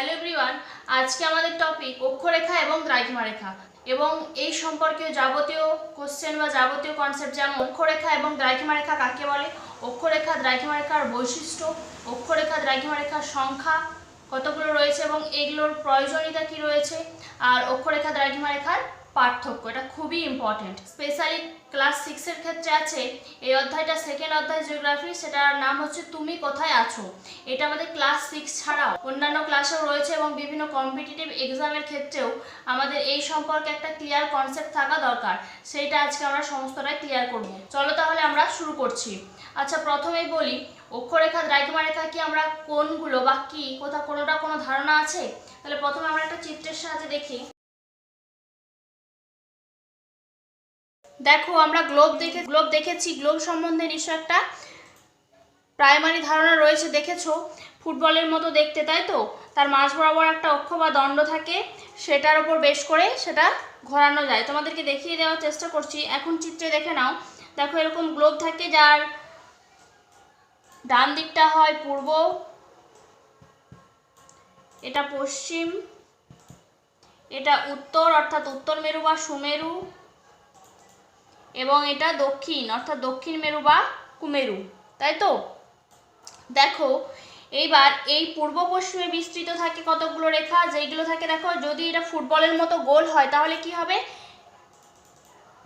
Hello everyone আজকে আমাদের topic অক্ষরেখা এবং দ্রাঘিমা রেখা। এবং এই সম্পর্কীয় যাবতীয় কোশ্চেন বা যাবতীয় কনসেপ্ট যেমন অক্ষরেখা এবং দ্রাঘিমা রেখা কাকে বলে, অক্ষরেখা, দ্রাঘিমা রেখার বৈশিষ্ট্য, অক্ষরেখা, দ্রাঘিমা রেখার সংখ্যা কতগুলো রয়েছে এবং এগুলোর প্রয়োজনীয়তা কি রয়েছে, আর অক্ষরেখা, দ্রাঘিমা রেখার পার্থক্য, এটা খুবই ইম্পর্টেন্ট স্পেশালি ক্লাস সিক্সের ক্ষেত্রে আছে। এই অধ্যায়টা সেকেন্ড অধ্যায় জিওগ্রাফি সেটার নাম হচ্ছে তুমি কোথায় আছো? এটা আমাদের ক্লাস সিক্স ছাড়াও অন্যান্য ক্লাসেও রয়েছে এবং বিভিন্ন কম্পিটিটিভ এক্সামের ক্ষেত্রেও আমাদের এই সম্পর্কে একটা ক্লিয়ার কনসেপ্ট থাকা দরকার। সেইটা আজকে আমরা সমস্তটাই ক্লিয়ার করব। চলো তাহলে আমরা শুরু করছি। আচ্ছা প্রথমেই বলি, অক্ষরেখা দ্রাঘিমা রেখা কি আমরা কোনগুলো বা কি কোথাও কোনোটা কোনো ধারণা আছে? তাহলে প্রথমে আমরা একটা চিত্রের সাহায্যে দেখি। দেখো, আমরা গ্লোব দেখে গ্লোব দেখেছি। গ্লোব সম্বন্ধে নিশ্চয় একটা প্রাইমারি ধারণা রয়েছে, দেখেছ? ফুটবলের মতো দেখতে, তাই তো? তার মাঝ বরাবর একটা অক্ষ বা দণ্ড থাকে, সেটার ওপর বেশ করে সেটা ঘোরানো যায়। তোমাদেরকে দেখিয়ে দেওয়ার চেষ্টা করছি। এখন চিত্রে দেখে নাও। দেখো, এরকম গ্লোব থাকে যার ডান দিকটা হয় পূর্ব, এটা পশ্চিম, এটা উত্তর, অর্থাৎ উত্তর মেরু বা সুমেরু এবং এটা দক্ষিণ, অর্থাৎ দক্ষিণ মেরু বা কুমেরু, তাই তো? দেখো, এইবার এই পূর্ব পশ্চিমে বিস্তৃত থাকে কতগুলো রেখা? যেইগুলো থাকে, দেখো, যদি এটা ফুটবলের মতো গোল হয়, তাহলে কি হবে?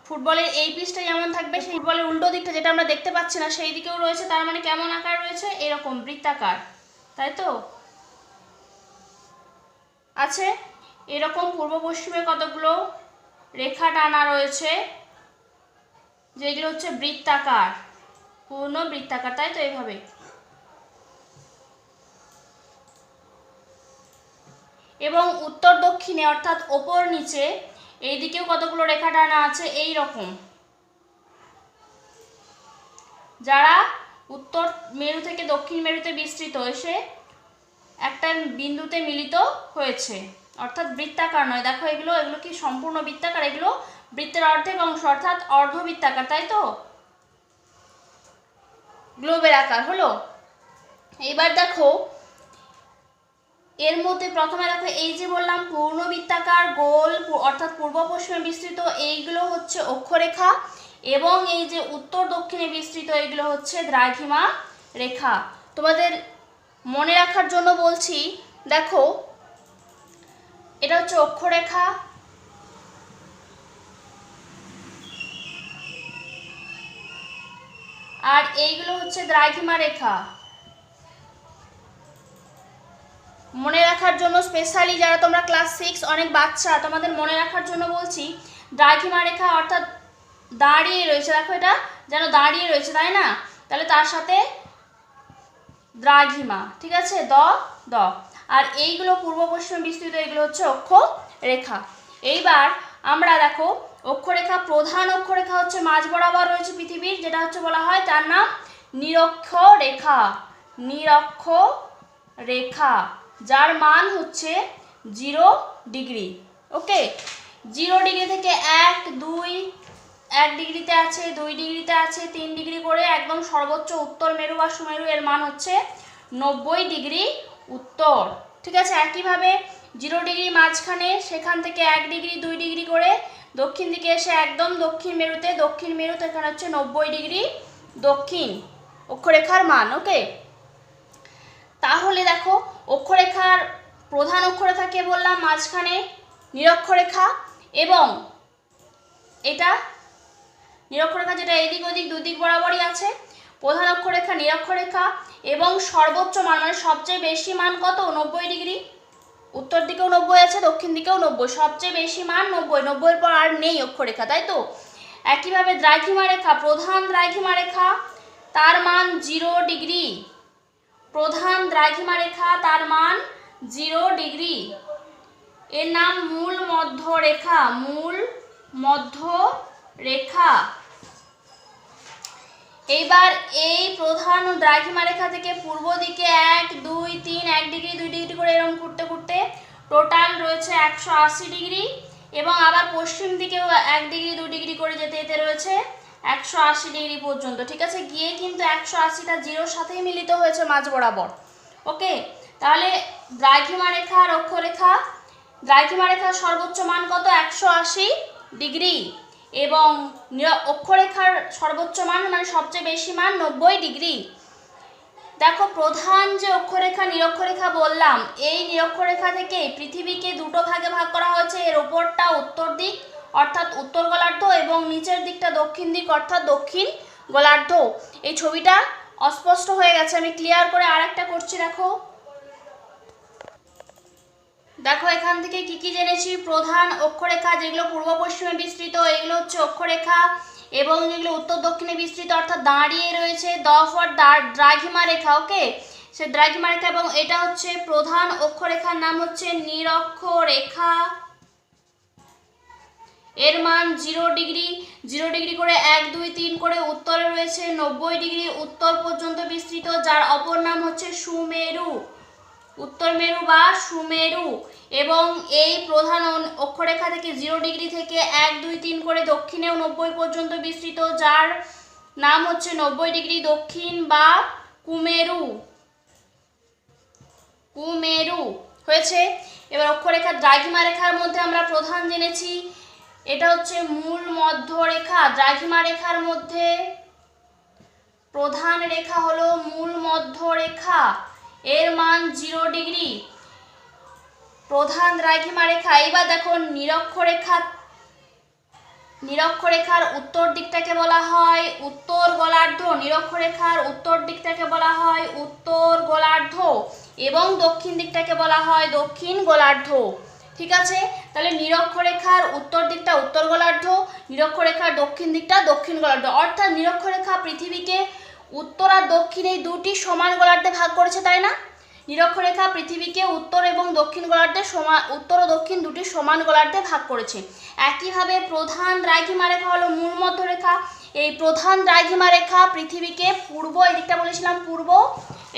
ফুটবলের এই পিসটা যেমন থাকবে, সেই ফুটবলের উল্টো দিকটা যেটা আমরা দেখতে পাচ্ছি না, সেই দিকেও রয়েছে, তার মানে কেমন আকার রয়েছে? এরকম বৃত্তাকার, তাই তো? আছে? এরকম পূর্ব পশ্চিমে কতগুলো রেখা টানা রয়েছে? যেগুলো হচ্ছে বৃত্তাকার। পূর্ণ বৃত্তাকার, তাই তো এইভাবে এবং উত্তর দক্ষিণে, অর্থাৎ ওপর নিচে এই দিকেও কতগুলো রেখা টানা আছে? এই রকম। যারা উত্তর মেরু থেকে দক্ষিণ মেরুতে বিস্তৃত, এসে একটা বিন্দুতে মিলিত হয়েছে। অর্থাৎ বৃত্তাকার নয়। দেখো এগুলো এগুলো কি সম্পূর্ণ বৃত্তাকার? এগুলো বৃত্তের অর্ধেক অংশ অর্থাৎ অর্ধবৃত্তাকার, তাই তো? গ্লোবের আকার হলো। এবার দেখো, এর মধ্যে প্রথমে দেখো, এই যে বললাম পূর্ণ বৃত্তাকার গোল অর্থাৎ পূর্ব পশ্চিমে বিস্তৃত, এইগুলো হচ্ছে অক্ষরেখা এবং এই যে উত্তর দক্ষিণে বিস্তৃত, এইগুলো হচ্ছে দ্রাঘিমা রেখা। তোমাদের মনে রাখার জন্য বলছি, দেখো, এটা হচ্ছে অক্ষরেখা আর এইগুলো হচ্ছে দ্রাঘিমা রেখা। মনে রাখার জন্য স্পেশালি যারা তোমরা ক্লাস সিক্স অনেক বাচ্চা, তোমাদের মনে রাখার জন্য বলছি দ্রাঘিমা রেখা অর্থাৎ দাঁড়িয়ে রয়েছে, দেখো এটা যেন দাঁড়িয়ে রয়েছে, তাই না? তাহলে তার সাথে দ্রাঘিমা ঠিক আছে? দ দ। আর এইগুলো পূর্ব পশ্চিম বিস্তৃত এগুলো হচ্ছে অক্ষ রেখা। এইবার আমরা দেখো অক্ষরেখা, প্রধান অক্ষরেখা হচ্ছে মাঝ বরাবর রয়েছে পৃথিবীর, যেটা হচ্ছে বলা হয় তার নাম নিরক্ষ রেখা নিরক্ষ রেখা যার মান হচ্ছে zero degree. Okay? Zero degree থেকে এক, দুই, এক ডিগ্রিতে আছে, দুই ডিগ্রিতে আছে, তিন ডিগ্রি করে একদম সর্বোচ্চ উত্তর মেরু বা সুমেরু, এর মান হচ্ছে নব্বই ডিগ্রি উত্তর। ঠিক আছে? একইভাবে জিরো ডিগ্রি মাঝখানে, সেখান থেকে এক ডিগ্রি, দুই ডিগ্রি করে দক্ষিণ দিকে এসে একদম দক্ষিণ মেরুতে দক্ষিণ মেরুতে এখানে হচ্ছে নব্বই ডিগ্রি দক্ষিণ অক্ষরেখার মান ওকে তাহলে দেখো, অক্ষরেখার প্রধান অক্ষরেখাকে বললাম? মাঝখানে নিরক্ষরেখা এবং এটা নিরক্ষরেখা যেটা এদিক ওদিক, দুদিক বরাবরই আছে। প্রধান অক্ষরেখা নিরক্ষরেখা এবং সর্বোচ্চ মান মানে সবচেয়ে বেশি মান কত? নব্বই ডিগ্রি। উত্তর দিকেও নব্বই আছে, দক্ষিণ দিকেও নব্বই। সবচেয়ে বেশি মান নব্বই, নব্বইয়ের পর আর নেই অক্ষরেখা, তাই তো? একইভাবে দ্রাঘিমা রেখা প্রধান দ্রাঘিমা রেখা তার মান জিরো ডিগ্রি। প্রধান দ্রাঘিমা রেখা তার মান জিরো ডিগ্রি। এর নাম মূল মধ্য রেখা মূল মধ্য রেখা এইবার এই প্রধান দ্রাঘিমা রেখা থেকে পূর্ব দিকে এক, দুই, তিন, এক ডিগ্রি, দুই ডিগ্রি করে এরকম ঘুরতে ঘুরতে টোটাল রয়েছে একশো আশি ডিগ্রি এবং আবার পশ্চিম দিকেও এক ডিগ্রি দু ডিগ্রি করে যেতে যেতে রয়েছে একশো আশি ডিগ্রি পর্যন্ত। ঠিক আছে? গিয়ে কিন্তু একশো আশিটা জিরোর সাথেই মিলিত হয়েছে মাঝ বরাবর। ওকে? তাহলে দ্রাঘিমা রেখা আর অক্ষরেখা দ্রাঘিমা রেখার সর্বোচ্চ মান কত? একশো আশি ডিগ্রি এবং অক্ষরেখার সর্বোচ্চ মান মানে সবচেয়ে বেশি মান নব্বই ডিগ্রি দেখো, প্রধান যে অক্ষরেখা, নিরক্ষরেখা বললাম, এই নিরক্ষরেখা থেকে পৃথিবীকে দুটো ভাগে ভাগ করা হয়েছে। এর ওপরটা উত্তর দিক, অর্থাৎ উত্তর গোলার্ধ, এবং নিচের দিকটা দক্ষিণ দিক, অর্থাৎ দক্ষিণ গোলার্ধ। এই ছবিটা অস্পষ্ট হয়ে গেছে, আমি ক্লিয়ার করে আরেকটা করছি, দেখো। দেখো, এখান থেকে কি কি জেনেছি? প্রধান অক্ষরেখা, যেগুলো পূর্ব পশ্চিমে বিস্তৃত, এগুলো হচ্ছে অক্ষরেখা এবং যেগুলো উত্তর দক্ষিণে বিস্তৃত, অর্থাৎ দাঁড়িয়ে রয়েছে দ ফর দ্রাঘিমা রেখা, ওকে? সে দ্রাঘিমা রেখা এবং এটা হচ্ছে প্রধান অক্ষরেখার নাম হচ্ছে নিরক্ষ রেখা এর মান জিরো ডিগ্রি জিরো ডিগ্রি করে এক, দুই, তিন করে উত্তরে রয়েছে নব্বই ডিগ্রি উত্তর পর্যন্ত বিস্তৃত, যার অপর নাম হচ্ছে সুমেরু। উত্তর মেরু বা সুমেরু এবং এই প্রধান অক্ষরেখা থেকে জিরো ডিগ্রি থেকে এক, দুই, তিন করে দক্ষিণেও নব্বই পর্যন্ত বিস্তৃত, যার নাম হচ্ছে নব্বই ডিগ্রি দক্ষিণ বা কুমেরু। কুমেরু। হয়েছে? এবার অক্ষরেখা দ্রাঘিমা রেখার মধ্যে আমরা প্রধান জেনেছি। এটা হচ্ছে মূল মধ্যরেখা। দ্রাঘিমা রেখার মধ্যে প্রধান রেখা হলো মূল মধ্যরেখা। এর মান জিরো ডিগ্রি। প্রধান দ্রাঘিমা রেখা এবার দেখো নিরক্ষরেখা নিরক্ষরেখার উত্তর দিকটাকে বলা হয় উত্তর গোলার্ধ। নিরক্ষরেখার উত্তর দিকটাকে বলা হয় উত্তর গোলার্ধ এবং দক্ষিণ দিকটাকে বলা হয় দক্ষিণ গোলার্ধ। ঠিক আছে? তাহলে নিরক্ষরেখার উত্তর দিকটা উত্তর গোলার্ধ নিরক্ষরেখার দক্ষিণ দিকটা দক্ষিণ গোলার্ধ। অর্থাৎ নিরক্ষরেখা পৃথিবীকে উত্তর আর দক্ষিণ এই দুটি সমান গোলার্ধে ভাগ করেছে, তাই না? নিরক্ষরেখা পৃথিবীকে উত্তর এবং দক্ষিণ গোলার্ধে সমান, উত্তর ও দক্ষিণ দুটি সমান গোলার্ধে ভাগ করেছে। একইভাবে প্রধান দ্রাঘিমা রেখা হলো মূল মধ্যরেখা। এই প্রধান দ্রাঘিমা রেখা পৃথিবীকে পূর্ব, এই দিকটা বলেছিলাম পূর্ব,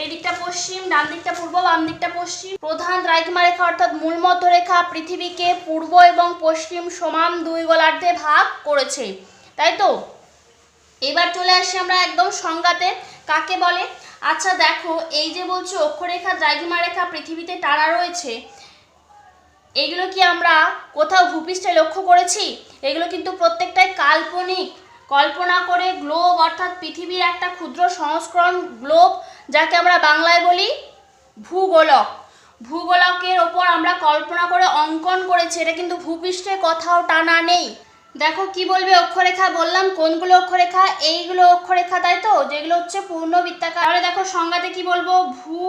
এই দিকটা পশ্চিম, ডান দিকটা পূর্ব, বাম দিকটা পশ্চিম। প্রধান দ্রাঘিমা রেখা অর্থাৎ মূল মধ্যরেখা পৃথিবীকে পূর্ব এবং পশ্চিম সমান দুই গোলার্ধে ভাগ করেছে। তাই তো? এবার চলে আসি আমরা একদম সংজ্ঞাতে। কাকে বলে? আচ্ছা দেখো, এই যে বলছো অক্ষরেখা দ্রাঘিমা রেখা পৃথিবীতে টানা রয়েছে, এগুলো কি আমরা কোথাও ভূপৃষ্ঠে লক্ষ্য করেছি? এগুলো কিন্তু প্রত্যেকটাই কাল্পনিক। কল্পনা করে গ্লোব অর্থাৎ পৃথিবীর একটা ক্ষুদ্র সংস্করণ গ্লোব যাকে আমরা বাংলায় বলি ভূগোলক। ভূগোলকের ওপর আমরা কল্পনা করে অঙ্কন করেছি, এটা কিন্তু ভূপৃষ্ঠে কোথাও টানা নেই। দেখো কি বলবে অক্ষরেখা? বললাম কোনগুলো অক্ষরেখা? এইগুলো অক্ষরেখা, তাই তো? যেগুলো হচ্ছে পূর্ণ বৃত্তাকার। তাহলে দেখো সংজ্ঞাতে কি বলব? ভূ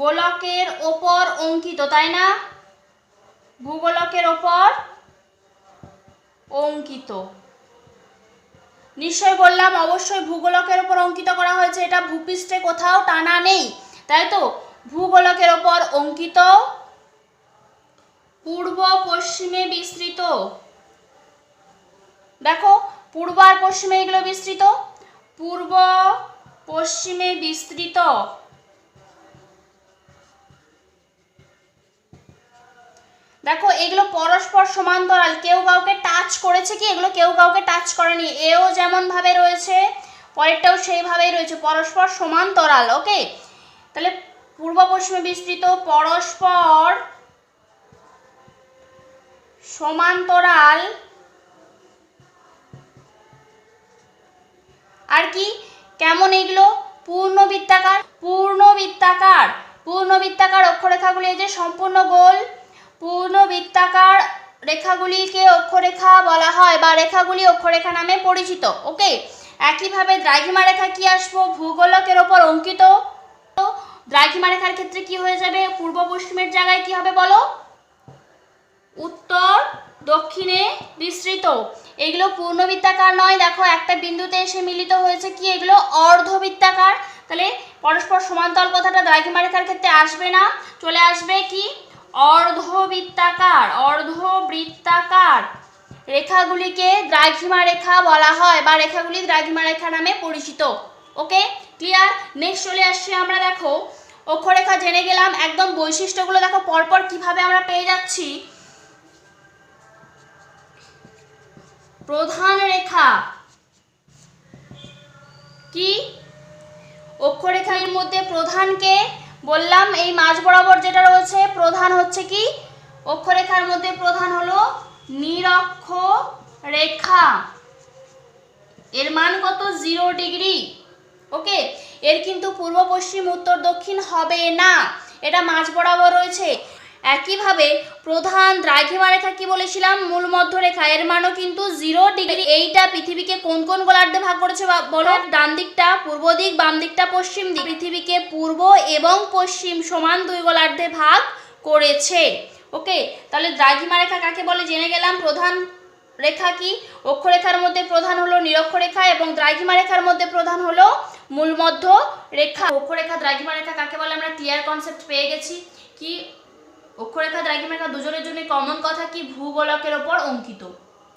গোলকের ওপর অঙ্কিত, তাই না? ভূগোলকের ওপর অঙ্কিত। নিশ্চয় বললাম, অবশ্যই ভূগোলকের ওপর অঙ্কিত করা হয়েছে। এটা ভূপৃষ্ঠে কোথাও টানা নেই, তাই তো? ভূগোলকের ওপর অঙ্কিত পূর্ব পশ্চিমে বিস্তৃত। দেখো, পূর্ব আর পশ্চিমে এগুলো বিস্তৃত। পূর্ব পশ্চিমে বিস্তৃত। দেখো, এগুলো পরস্পর সমান্তরাল। কেউ কাউকে টাচ করেছে কি? এগুলো কেউ কাউকে টাচ করেনি। এও যেমন ভাবে রয়েছে, পরেরটাও সেইভাবেই রয়েছে। পরস্পর সমান্তরাল ওকে তাহলে পূর্ব পশ্চিমে বিস্তৃত, পরস্পর সমান্তরাল। আর কি? কেমন এগুলো? পূর্ণবৃত্তাকার পূর্ণবৃত্তাকার পূর্ণবৃত্তাকার অক্ষরেখাগুলি এই যে সম্পূর্ণ গোল। পূর্ণবৃত্তাকার রেখাগুলিকে অক্ষরেখা বলা হয় বা রেখাগুলি অক্ষরেখা নামে পরিচিত। ওকে একইভাবে দ্রাঘিমা রেখা কি আসব? ভূগোলকের ওপর অঙ্কিত। দ্রাঘিমা রেখার ক্ষেত্রে কি হয়ে যাবে? পূর্ব পশ্চিমের জায়গায় কি হবে বলো? উত্তর, দক্ষিণে বিস্তৃত। এগুলো পূর্ণবৃত্তাকার নয়। দেখো, একটা বিন্দুতে এসে মিলিত হয়েছে কি? এগুলো অর্ধবৃত্তাকার। তাহলে পরস্পর সমান্তরাল কথাটা দ্রাঘিমা রেখার ক্ষেত্রে আসবে না। চলে আসবে কি? অর্ধবৃত্তাকার অর্ধবৃত্তাকার। রেখাগুলিকে দ্রাঘিমা রেখা বলা হয়, বা রেখাগুলি দ্রাঘিমা রেখা নামে পরিচিত। ওকে? ক্লিয়ার? নেক্সট চলে আসছি আমরা, দেখো। অক্ষরেখা জেনে গেলাম। একদম বৈশিষ্ট্যগুলো দেখো, পরপর কীভাবে আমরা পেয়ে যাচ্ছি। প্রধান রেখা। কি? অক্ষরেখার মধ্যে প্রধানকে বললাম, এই মাঝ বরাবর যেটা রয়েছে, প্রধান হচ্ছে কি? অক্ষরেখার মধ্যে প্রধান হলো নিরক্ষ রেখা এর মান কত? Zero degree. ওকে? এর কিন্তু পূর্ব, পশ্চিম, উত্তর, দক্ষিণ হবে না। এটা মাঝ বরাবর রয়েছে। একইভাবে প্রধান দ্রাঘিমা রেখা কি বলেছিলাম? মূল মধ্যরেখা। এর মানও কিন্তু জিরো ডিগ্রি এইটা পৃথিবীকে কোন কোন গোলার্ধে ভাগ করেছে বলো? ডান দিকটা, পূর্ব দিক, বাম দিকটা, পশ্চিম দিক। পৃথিবীকে পূর্ব এবং পশ্চিম সমান দুই গোলার্ধে ভাগ করেছে। ওকে? তাহলে দ্রাঘিমা রেখা কাকে বলে? জেনে গেলাম। প্রধান রেখা কি? অক্ষরেখার মধ্যে প্রধান হলো নিরক্ষরেখা এবং দ্রাঘিমা রেখার মধ্যে প্রধান হলো মূলমধ্য রেখা অক্ষরেখা দ্রাঘিমা রেখা কাকে বলে? আমরা ক্লিয়ার কনসেপ্ট পেয়ে গেছি। কি অক্ষরেখা দ্রাঘিমা রেখা দুজনের জন্য কমন কথা কি ভূগোলকের ওপর অঙ্কিত?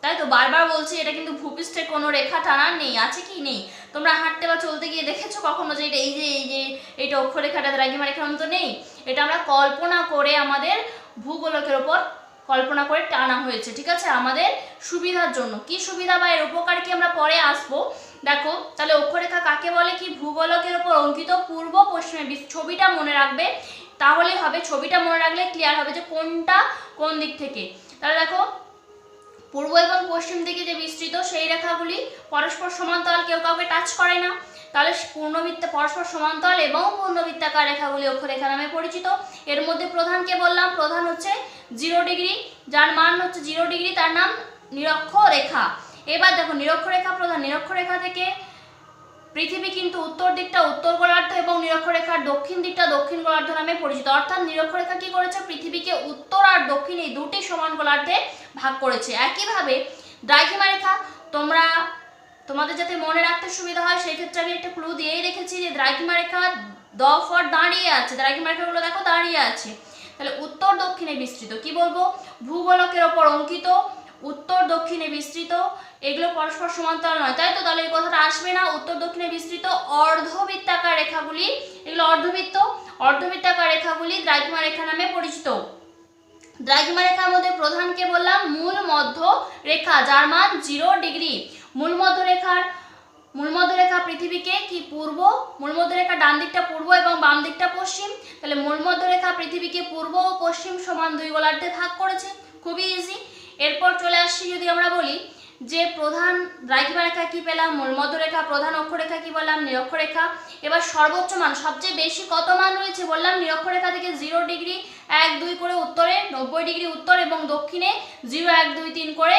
তাই তো বারবার বলছি, এটা কিন্তু ভূপৃষ্ঠে কোনো রেখা টানার নেই, আছে কি নেই? তোমরা হাঁটতে বা চলতে গিয়ে দেখেছ কখনো যে এটা এই যে এই যে এইটা অক্ষরেখাটা দ্রাঘিমা রেখা তো নেই? এটা আমরা কল্পনা করে আমাদের ভূগোলকের ওপর কল্পনা করে টানা হয়েছে, ঠিক আছে? আমাদের সুবিধার জন্য। কি সুবিধা বা এর উপকার কি আমরা পরে আসব? দেখো, তাহলে অক্ষরেখা কাকে বলে? কি ভূগোলকের ওপর অঙ্কিত পূর্ব পশ্চিমে ছবিটা মনে রাখবে। তাহলে হবে, ছবিটা মনে রাখলে ক্লিয়ার হবে যে কোনটা কোন দিক থেকে। তাহলে দেখো, পূর্ব এবং পশ্চিম দিকে যে বিস্তৃত সেই রেখাগুলি পরস্পর সমান্তরাল, কেউ কাউকে টাচ করে না। তাহলে পূর্ণবৃত্ত পরস্পর সমান্তরাল এবং পূর্ণবৃত্তাকার রেখাগুলি অক্ষরেখা নামে পরিচিত। এর মধ্যে প্রধানকে বললাম? প্রধান হচ্ছে জিরো ডিগ্রি যার মান হচ্ছে জিরো ডিগ্রি তার নাম নিরক্ষ রেখা এবার দেখো নিরক্ষ রেখা প্রধান নিরক্ষ রেখা থেকে পৃথিবী কিন্তু উত্তর দিকটা উত্তর গোলার্ধ এবং নিরক্ষরেখার দক্ষিণ দিকটা দক্ষিণ গোলার্ধ নামে পরিচিত। অর্থাৎ নিরক্ষরেখা কি করেছে? পৃথিবীকে উত্তর আর দক্ষিণ এই দুটি সমান গোলার্ধে ভাগ করেছে। একইভাবে দ্রাঘিমা রেখা, তোমরা, তোমাদের যাতে মনে রাখতে সুবিধা হয়, সেই ক্ষেত্রে আমি একটা ক্লু দিয়েই রেখেছি যে দ্রাঘিমা রেখা দ ফর দাঁড়িয়ে আছে। দ্রাঘিমা রেখাগুলো দেখো দাঁড়িয়ে আছে। তাহলে উত্তর দক্ষিণে বিস্তৃত। কি বলব? ভূগোলকের ওপর অঙ্কিত, উত্তর দক্ষিণে বিস্তৃত এগুলো পরস্পর সমান্তরাল নয়। তাই তো তাহলে এই কথাটা আসবে না। উত্তর দক্ষিণে বিস্তৃত অর্ধবৃত্তাকার রেখাগুলি, এগুলো অর্ধবৃত্ত, অর্ধবৃত্তাকার রেখাগুলি দ্রাঘিমা রেখা নামে পরিচিত। দ্রাঘিমা রেখার মধ্যে প্রধানকে বললাম? মূল মধ্য রেখা, যার মান জিরো ডিগ্রি মূল মধ্য রেখার, মূল মধ্য রেখা পৃথিবীকে কি পূর্ব? মূল মধ্য রেখা ডান দিকটা পূর্ব এবং বাম দিকটা পশ্চিম। তাহলে মূল মধ্য রেখা পৃথিবীকে পূর্ব ও পশ্চিম সমান দুই গোলার্ধে ভাগ করেছে। খুবই ইজি এরপর চলে আসছি যদি আমরা বলি যে প্রধান দ্রাঘিমা রেখা কি পেলাম? মূল মধ্য রেখা প্রধান অক্ষরেখা কি বললাম? নিরক্ষরেখা। এবার সর্বোচ্চ মান, সবচেয়ে বেশি কত মান রয়েছে বললাম? নিরক্ষরেখা থেকে জিরো ডিগ্রি এক দুই করে উত্তরে, নব্বই ডিগ্রি উত্তর এবং দক্ষিণে জিরো এক দুই তিন করে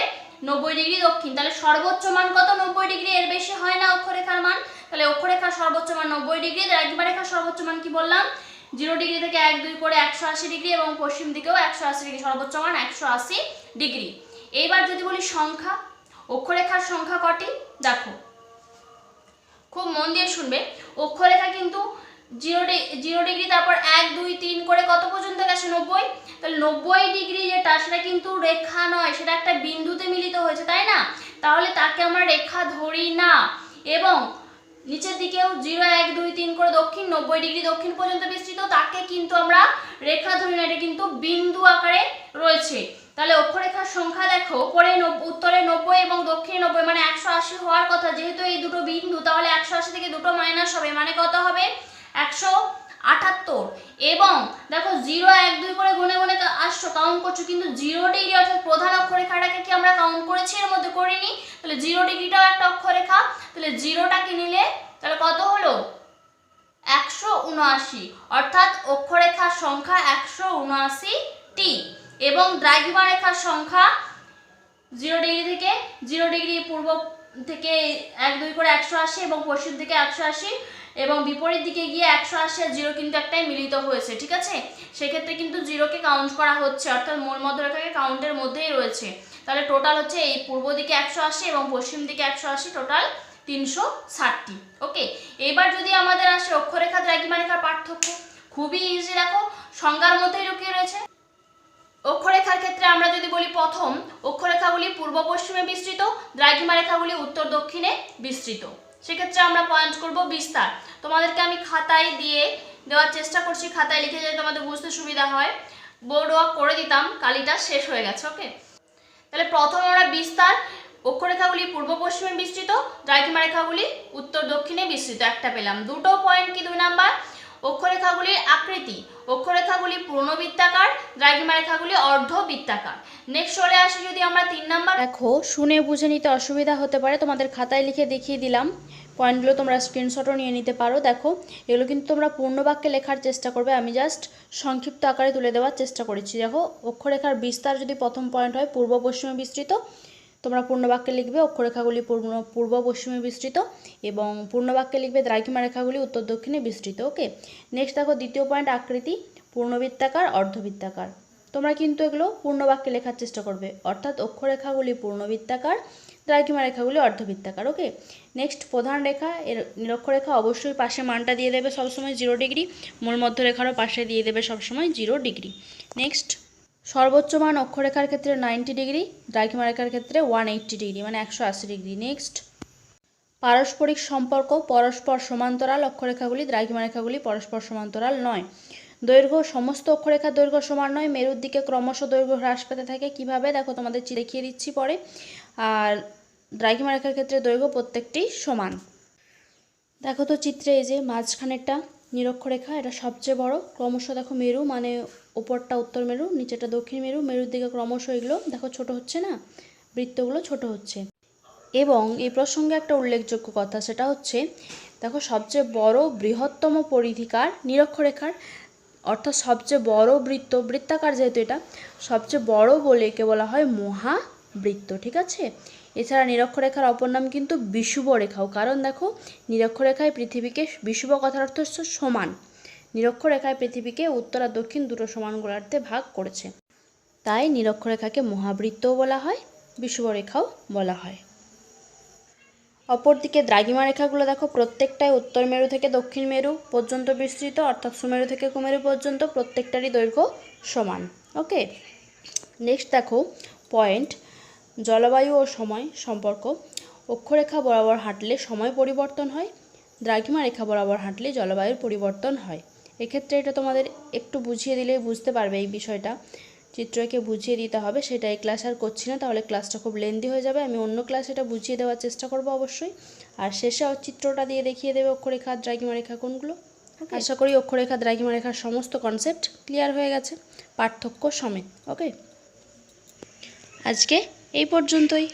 নব্বই ডিগ্রি দক্ষিণ। তাহলে সর্বোচ্চ মান কত? নব্বই ডিগ্রি এর বেশি হয় না অক্ষরেখার মান। তাহলে অক্ষরেখার সর্বোচ্চ মান নব্বই ডিগ্রি দ্রাঘিমা রেখার সর্বোচ্চ মান কি বললাম? জিরো ডিগ্রি থেকে এক দুই করে একশো আশি ডিগ্রি এবং পশ্চিম দিকেও একশো আশি ডিগ্রি সর্বোচ্চ মান একশো আশি ডিগ্রি এইবার যদি বলি সংখ্যা অক্ষরেখার সংখ্যা কটি? দেখো। খুব মন দিয়ে শুনবে। অক্ষরেখা কিন্তু জিরো জিরো ডিগ্রি, তারপর এক, দুই, তিন করে কত পর্যন্ত গেছে? নব্বই? তাহলে নব্বই ডিগ্রি যেটা, সেটা কিন্তু রেখা নয়, সেটা একটা বিন্দুতে মিলিত হয়েছে, তাই না? তাহলে তাকে আমরা রেখা ধরি না। এবং নিচের দিকেও জিরো, এক, দুই, তিন করে দক্ষিণ, নব্বই ডিগ্রি দক্ষিণ পর্যন্ত বিস্তৃত, তাকে কিন্তু আমরা রেখা ধরি না, এটা কিন্তু বিন্দু আকারে রয়েছে। তাহলে অক্ষরেখার সংখ্যা দেখো, উপরে উত্তরে নব্বই এবং দক্ষিণে নব্বই মানে একশো আশি হওয়ার কথা। যেহেতু এই দুটো বিন্দু, তাহলে একশো আশি থেকে দুটো মাইনাস হবে মানে কত হবে? একশো আটাত্তর। এবং দেখো, জিরো এক দুই করে গুনে গুনে আসছো কাউন্ট করছ, কিন্তু জিরো ডিগ্রি অর্থাৎ প্রধান অক্ষরেখাটাকে কি আমরা কাউন্ট করেছি? এর মধ্যে করিনি। তাহলে জিরো ডিগ্রিটাও একটা অক্ষরেখা। তাহলে জিরোটাকে নিলে, তাহলে কত হলো? একশো উনআশি। অর্থাৎ অক্ষরেখার সংখ্যা একশো উনআশিটি এবং দ্রাঘিমা রেখার সংখ্যা জিরো ডিগ্রি থেকে জিরো ডিগ্রি পূর্ব থেকে এক দুই করে একশো আশি এবং পশ্চিম থেকে একশো আশি এবং বিপরীত দিকে গিয়ে একশো আশি আর জিরো কিন্তু একটাই মিলিত হয়েছে, ঠিক আছে? সেক্ষেত্রে কিন্তু জিরোকে কাউন্ট করা হচ্ছে, অর্থাৎ মূল মধ্যরেখাকে কাউন্টের মধ্যেই রয়েছে। তাহলে টোটাল হচ্ছে এই পূর্ব দিকে একশো আশি এবং পশ্চিম দিকে একশো আশি টোটাল তিনশো ষাটটি ওকে এবার যদি আমাদের আসে অক্ষরেখা দ্রাঘিমা রেখার পার্থক্য, খুবই ইজি দেখো, সংজ্ঞার মধ্যেই লুকিয়ে রয়েছে। অক্ষরেখার ক্ষেত্রে আমরা যদি বলি প্রথম, অক্ষরেখাগুলি পূর্ব পশ্চিমে বিস্তৃত, দ্রাঘিমা রেখাগুলি উত্তর দক্ষিণে বিস্তৃত। সেক্ষেত্রে আমরা পয়েন্ট করব বিস্তার। তোমাদেরকে আমি খাতায় দিয়ে দেওয়ার চেষ্টা করছি, খাতায় লিখে যাতে তোমাদের বুঝতে সুবিধা হয়। বোর্ড ওয়ার্ক করে দিতাম, কালিটা শেষ হয়ে গেছে ওকে তাহলে প্রথম আমরা বিস্তার, অক্ষরেখাগুলি পূর্ব পশ্চিমে বিস্তৃত, দ্রাঘিমা রেখাগুলি উত্তর দক্ষিণে বিস্তৃত, একটা পেলাম। দুটো পয়েন্ট কি? দুই নাম্বার, অক্ষরেখাগুলির আকৃতি অক্ষরেখাগুলি পূর্ণবৃত্তাকার দ্রাঘিমা রেখাগুলি অর্ধবৃত্তাকার। নেক্সট চলে আসি যদি আমরা তিন নাম্বার দেখো, শুনে বুঝে নিতে অসুবিধা হতে পারে। তোমাদের খাতায় লিখে দেখিয়ে দিলাম। পয়েন্টগুলো তোমরা স্ক্রিনশটও নিয়ে নিতে পারো। দেখো, এগুলো কিন্তু তোমরা পূর্ণ বাক্যে লেখার চেষ্টা করবে। আমি জাস্ট সংক্ষিপ্ত আকারে তুলে দেওয়ার চেষ্টা করেছি। দেখো, অক্ষরেখার বিস্তার যদি প্রথম পয়েন্ট হয় পূর্ব পশ্চিমে বিস্তৃত। তোমরা পূর্ণবাক্যে লিখবে অক্ষরেখাগুলি পূর্ণ, পূর্ব, পশ্চিমে বিস্তৃত এবং পূর্ণবাক্যে লিখবে দ্রাঘিমা রেখাগুলি উত্তর দক্ষিণে বিস্তৃত, ওকে? নেক্সট দেখো দ্বিতীয় পয়েন্ট আকৃতি, পূর্ণবৃত্তাকার, অর্ধবৃত্তাকার। তোমরা কিন্তু এগুলো পূর্ণবাক্যে লেখার চেষ্টা করবে, অর্থাৎ অক্ষরেখাগুলি পূর্ণবৃত্তাকার, দ্রাঘিমা রেখাগুলি অর্ধবৃত্তাকার, ওকে? নেক্সট প্রধান রেখা, এর নিরক্ষরেখা অবশ্যই পাশে মানটা দিয়ে দেবে সবসময় জিরো ডিগ্রি মূল মধ্যরেখারও পাশে দিয়ে দেবে সবসময় জিরো ডিগ্রি নেক্সট সর্বোচ্চ মান অক্ষরেখার ক্ষেত্রে নাইনটি ডিগ্রি দ্রাঘিমা রেখার ক্ষেত্রে ওয়ান এইট্টি ডিগ্রি মানে একশো আশি ডিগ্রি। নেক্সট পারস্পরিক সম্পর্ক পরস্পর সমান্তরাল অক্ষরেখাগুলি দ্রাঘিমা রেখাগুলি পরস্পর সমান্তরাল নয়। দৈর্ঘ্য সমস্ত অক্ষরেখার দৈর্ঘ্য সমান নয়, মেরুর দিকে ক্রমশ দৈর্ঘ্য হ্রাস পেতে থাকে। কীভাবে? দেখো, তোমাদের দেখিয়ে দিচ্ছি পরে। আর দ্রাঘিমা রেখার ক্ষেত্রে দৈর্ঘ্য প্রত্যেকটি সমান। দেখো তো চিত্রে এই যে মাঝখানেরটা নিরক্ষরেখা, এটা সবচেয়ে বড়। ক্রমশ দেখো মেরু মানে ওপরটা উত্তর মেরু নিচেটা দক্ষিণ মেরু, মেরুর দিকে ক্রমশ এগুলো, দেখো ছোট হচ্ছে না? বৃত্তগুলো ছোট হচ্ছে। এবং এই প্রসঙ্গে একটা উল্লেখযোগ্য কথা, সেটা হচ্ছে, দেখো সবচেয়ে বড় বৃহত্তম পরিধিকার নিরক্ষরেখার, অর্থাৎ সবচেয়ে বড় বৃত্ত, বৃত্তাকার যেহেতু এটা, সবচেয়ে বড় বলে একে বলা হয় মহাবৃত্ত, ঠিক আছে? এছাড়া নিরক্ষরেখার অপর নাম কিন্তু বিষুব রেখাও কারণ দেখো নিরক্ষরেখায় পৃথিবীকে বিষুব কথার অর্থ সমান। নিরক্ষরেখায় পৃথিবীকে উত্তর আর দক্ষিণ দুটো সমান গোলার্ধে ভাগ করেছে। তাই নিরক্ষরেখাকে মহাবৃত্তও বলা হয় বিষুব রেখাও বলা হয়। অপরদিকে দ্রাঘিমা রেখাগুলো দেখো, প্রত্যেকটাই উত্তর মেরু থেকে দক্ষিণ মেরু পর্যন্ত বিস্তৃত, অর্থাৎ সুমেরু থেকে কুমেরু পর্যন্ত প্রত্যেকটারই দৈর্ঘ্য সমান। ওকে? নেক্সট দেখো পয়েন্ট জলবায়ু ও সময় সম্পর্ক। অক্ষরেখা বরাবর হাঁটলে সময় পরিবর্তন হয়, দ্রাঘিমা রেখা বরাবর হাঁটলে জলবায়ুর পরিবর্তন হয়। এক্ষেত্রে এটা তোমাদের একটু বুঝিয়ে দিলেই বুঝতে পারবে এই বিষয়টা। চিত্রকে বুঝিয়ে দিতে হবে সেটা এই ক্লাস আর করছি না তাহলে ক্লাসটা খুব লেন্দি হয়ে যাবে। আমি অন্য ক্লাসে এটা বুঝিয়ে দেওয়ার চেষ্টা করব অবশ্যই। আর শেষে চিত্রটা দিয়ে দেখিয়ে দেবে অক্ষরেখা আর দ্রাঘিমা রেখা কোনগুলো আশা করি অক্ষরেখা দ্রাঘিমা রেখার সমস্ত কনসেপ্ট ক্লিয়ার হয়ে গেছে পার্থক্য সমেত ওকে আজকে এই পর্যন্তই।